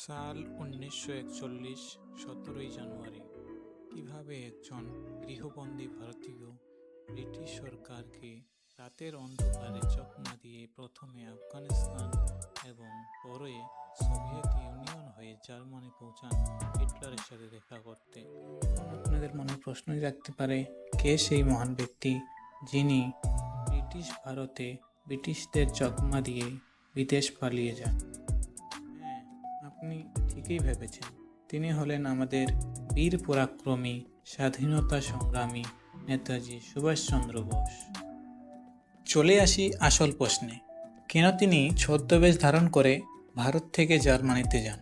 সাল উনিশশো একচল্লিশ, সতেরোই জানুয়ারি। কীভাবে একজন গৃহবন্দী ভারতীয় ব্রিটিশ সরকারকে রাতের অন্ধকারে চকমা দিয়ে প্রথমে আফগানিস্তান এবং পরে সোভিয়েত ইউনিয়ন হয়ে জার্মানি পৌঁছান হিটলারের সাথে দেখা করতে? আপনাদের মনে প্রশ্নই রাখতে পারে, কে সেই মহান ব্যক্তি যিনি ব্রিটিশ ভারতে ব্রিটিশদের চকমা দিয়ে বিদেশ পালিয়ে যান? আপনি ঠিকই ভেবেছেন। তিনি হলেন আমাদের বীর পরাক্রমী, স্বাধীনতা সংগ্রামী নেতাজি সুভাষচন্দ্র বোস। চলে আসি আসল প্রশ্নে। কেন তিনি ছদ্মবেশ ধারণ করে ভারত থেকে জার্মানিতে যান?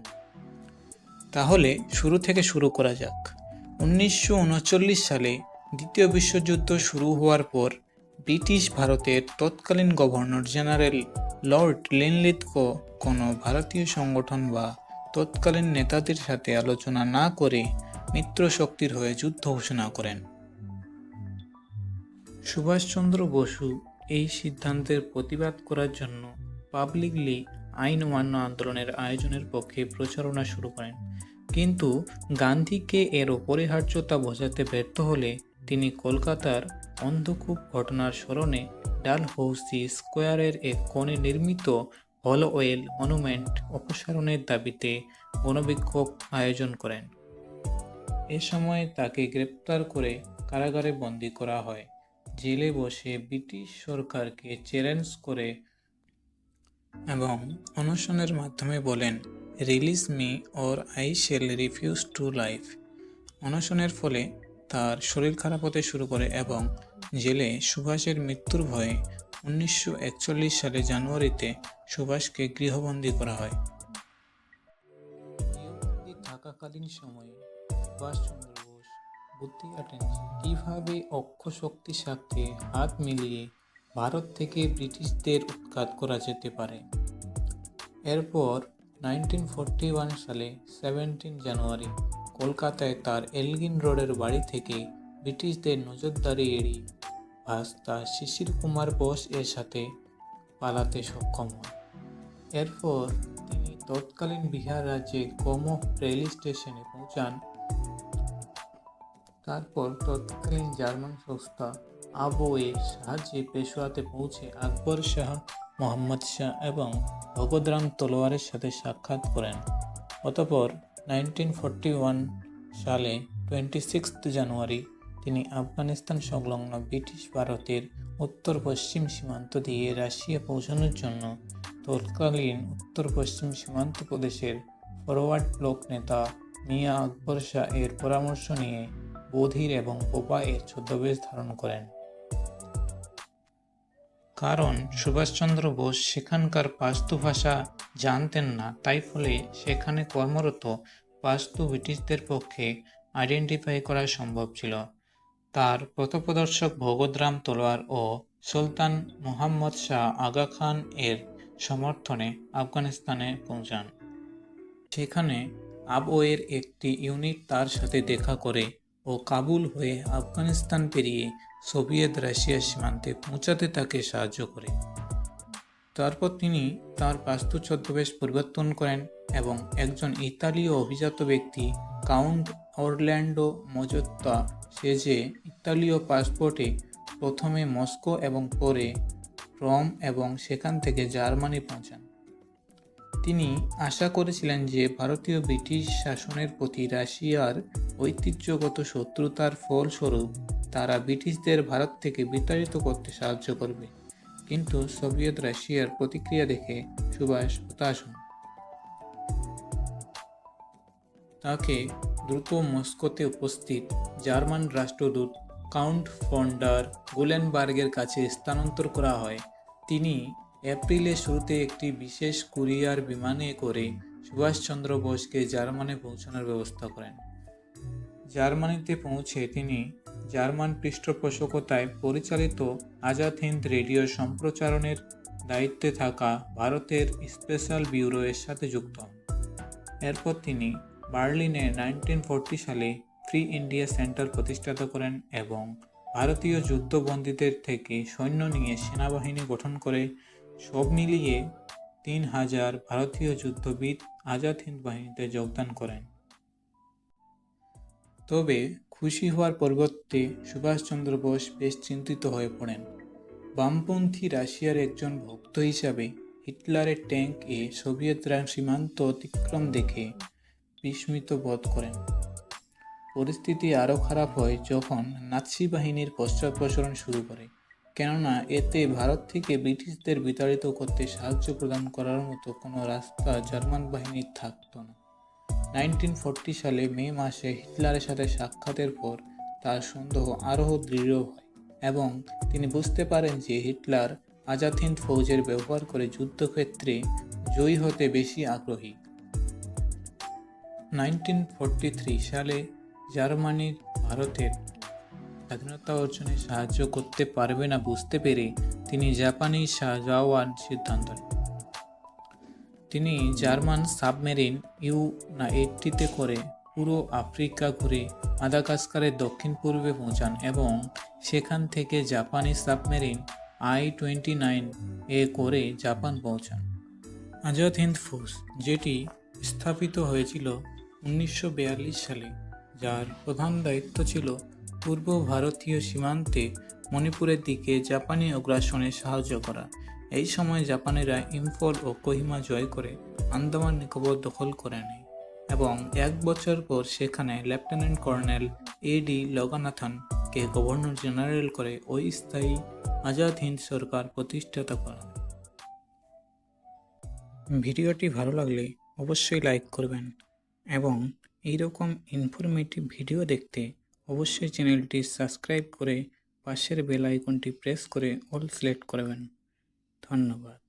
তাহলে শুরু থেকে শুরু করা যাক। উনিশশো উনচল্লিশ সালে দ্বিতীয় বিশ্বযুদ্ধ শুরু হওয়ার পর ব্রিটিশ ভারতের তৎকালীন গভর্নর জেনারেল লর্ড লিনলিথকো কোনো ভারতীয় সংগঠন বা তৎকালীন নেতাদের সাথে আলোচনা না করে মিত্র শক্তির হয়ে যুদ্ধ ঘোষণা করেন। সুভাষচন্দ্র বসু এই সিদ্ধান্তের প্রতিবাদ করার জন্য পাবলিকলি আইন অমান্য আন্দোলনের আয়োজনের পক্ষে প্রচারণা শুরু করেন। কিন্তু গান্ধীকে এর অপরিহার্যতা বোঝাতে ব্যর্থ হলে তিনি কলকাতার অন্ধকূপ ঘটনার স্মরণে ডালহৌসি স্কোয়ারের এক কোণে নির্মিত হল ওয়েল মনুমেন্ট অপসারণের দাবিতে গণবিক্ষোভ আয়োজন করেন। এ সময় তাকে গ্রেপ্তার করে কারাগারে বন্দী করা হয়। জেলে বসে ব্রিটিশ সরকারকে চ্যালেঞ্জ করে এবং অনশনের মাধ্যমে বলেন, release me or I shall refuse to life. অনশনের ফলে তার শরীর খারাপ হতে শুরু করে এবং জেলে সুভাষের মৃত্যুর ভয়ে উনিশশো একচল্লিশ সালে জানুয়ারিতে সুভাষকে গৃহবন্দী করা হয়। গৃহবন্দী থাকাকালীন সময়ে সুভাষচন্দ্র বোস বুদ্ধি খাটেন যে কীভাবে অক্ষ শক্তির সাথে হাত মিলিয়ে ভারত থেকে ব্রিটিশদের উৎখাত করা যেতে পারে। এরপর নাইনটিন সালে সেভেন্টিন জানুয়ারি কলকাতায় তার এলগিন রোডের বাড়ি থেকে ব্রিটিশদের নজরদারি এড়িয়ে ভাস্তা শিশির কুমার বোস এর সাথে পালাতে সক্ষম হন এরপর তিনি তৎকালীন বিহার রাজ্যে গোমোহ রেল স্টেশনে পৌঁছান। তারপর তৎকালীন জার্মান সংস্থা আবোয়ের সাহায্যে পেশোয়াতে পৌঁছে আকবর শাহ, মোহাম্মদ শাহ এবং ভগদরাম তলোয়ারের সাথে সাক্ষাৎ করেন। অতপর নাইনটিন ফোরটি ওয়ান সালে টোয়েন্টি সিক্স জানুয়ারি তিনি আফগানিস্তান সংলগ্ন ব্রিটিশ ভারতের উত্তর পশ্চিম সীমান্ত দিয়ে রাশিয়া পৌঁছানোর জন্য তৎকালীন উত্তর পশ্চিম সীমান্ত প্রদেশের ফরওয়ার্ড ব্লক নেতা মিয়া আকবর শাহ এর পরামর্শ নিয়ে বধির এবং বোবা এর ছদ্মবেশ ধারণ করেন। কারণ সুভাষচন্দ্র বোস সেখানকার পাস্তু ভাষা জানতেন না, তাই ফলে সেখানে কর্মরত পাস্তু ব্রিটিশদের পক্ষে আইডেন্টিফাই করা সম্ভব ছিল। তার পথপ্রদর্শক ভগদরাম তলোয়ার ও সুলতান মুহাম্মদ শাহ আগা খান এর সমর্থনে আফগানিস্তানে পৌঁছান। সেখানে আবওয়ের একটি ইউনিট তার সাথে দেখা করে ও কাবুল হয়ে আফগানিস্তান পেরিয়ে সোভিয়েত রাশিয়ার সীমান্তে পৌঁছাতে তাকে সাহায্য করে। তারপর তিনি তার বাস্তু ছদ্মবেশ পরিবর্তন করেন এবং একজন ইতালীয় অভিজাত ব্যক্তি কাউন্ট অরল্যান্ডো মজত্তা সেজে ইতালীয় পাসপোর্টে প্রথমে মস্কো এবং পরে রোম এবং সেখান থেকে জার্মানি পৌঁছান। তিনি আশা করেছিলেন যে ভারতীয় ব্রিটিশ শাসনের প্রতি রাশিয়ার ঐতিহ্যগত শত্রুতার ফলস্বরূপ তারা ব্রিটিশদের ভারত থেকে বিতাড়িত করতে সাহায্য করবে। কিন্তু সোভিয়েত রাশিয়ার প্রতিক্রিয়া দেখে সুভাষ হতাশ হন। তাকে দ্রুত মস্কোতে উপস্থিত জার্মান রাষ্ট্রদূত কাউন্ট ফন্ডার গুলেনবার্গের কাছে স্থানান্তর করা হয়। তিনি এপ্রিলের শুরুতে একটি বিশেষ কুরিয়ার বিমানে করে সুভাষচন্দ্র বোসকে জার্মানে পৌঁছানোর ব্যবস্থা করেন। জার্মানিতে পৌঁছে তিনি জার্মান পৃষ্ঠপোষকতায় পরিচালিত আজাদ হিন্দ রেডিও সম্প্রচারণের দায়িত্বে থাকা ভারতের স্পেশাল ব্যুরো এর সাথে যুক্ত। এরপর তিনি বার্লিনে নাইনটিন সালে ফ্রি ইন্ডিয়া সেন্টার প্রতিষ্ঠাতা করেন এবং ভারতীয় যুদ্ধবন্দীদের থেকে সৈন্য নিয়ে সেনাবাহিনী গঠন করে সব মিলিয়ে তিন হাজার ভারতীয় যুদ্ধবিদ আজাদ হিন্দ বাহিনীতে যোগদান করেন। তবে খুশি হওয়ার পরিবর্তে সুভাষচন্দ্র বোস বেশ চিন্তিত হয়ে পড়েন। বামপন্থী রাশিয়ার একজন ভক্ত হিসাবে হিটলারের ট্যাঙ্ক এ সোভিয়েতরা সীমান্ত অতিক্রম দেখে বিস্মিত বোধ করেন। পরিস্থিতি আরও খারাপ হয় যখন নাৎসি বাহিনীর পশ্চাৎপসরণ শুরু করে। কেননা, এতে ভারত থেকে ব্রিটিশদের বিতাড়িত করতে সাহায্য প্রদান করার মতো কোনো রাস্তা জার্মান বাহিনীর থাকতো না। নাইনটিন ফোরটি সালে মে মাসে হিটলারের সাথে সাক্ষাতের পর তার সন্দেহ আরও দৃঢ় হয় এবং তিনি বুঝতে পারেন যে হিটলার আজাদ হিন্দ ফৌজের ব্যবহার করে যুদ্ধক্ষেত্রে জয়ী হতে বেশি আগ্রহী। নাইনটিন সালে জার্মানির ভারতের স্বাধীনতা অর্জনে সাহায্য করতে পারবে না বুঝতে পেরে তিনি জাপানি যাওয়ার সিদ্ধান্ত নেন। তিনি জার্মান সাবমেরিন ইউ না এইটটিতে করে পুরো আফ্রিকা ঘুরে মাদাগাস্কারের দক্ষিণ পূর্বে পৌঁছান এবং সেখান থেকে জাপানি submarine I twenty nine A করে জাপান পৌঁছান। আজাদ হিন্দ ফৌজ যেটি স্থাপিত হয়েছিল উনিশশো বিয়াল্লিশ সালে, যার প্রধান দায়িত্ব ছিল পূর্ব ভারতীয় সীমান্তে মণিপুরের দিকে জাপানি অগ্রাসনে সাহায্য করা। এই সময় জাপানিরা ইম্ফল ও কোহিমা জয় করে আন্দামান নিকোবর দখল করে নেয় এবং এক বছর পর সেখানে লেফটেন্যান্ট কর্নেল এ ডি লগানাথনকে গভর্নর জেনারেল করে ওই স্থায়ী আজাদ হিন্দ সরকার প্রতিষ্ঠাতা করা। ভিডিওটি ভালো লাগলে অবশ্যই লাইক করবেন। এবং এইরকম ইনফরমেটিভ ভিডিও দেখতে অবশ্যই চ্যানেলটি সাবস্ক্রাইব করে পাশের বেল আইকনটি প্রেস করে অল সিলেক্ট করবেন। ধন্যবাদ।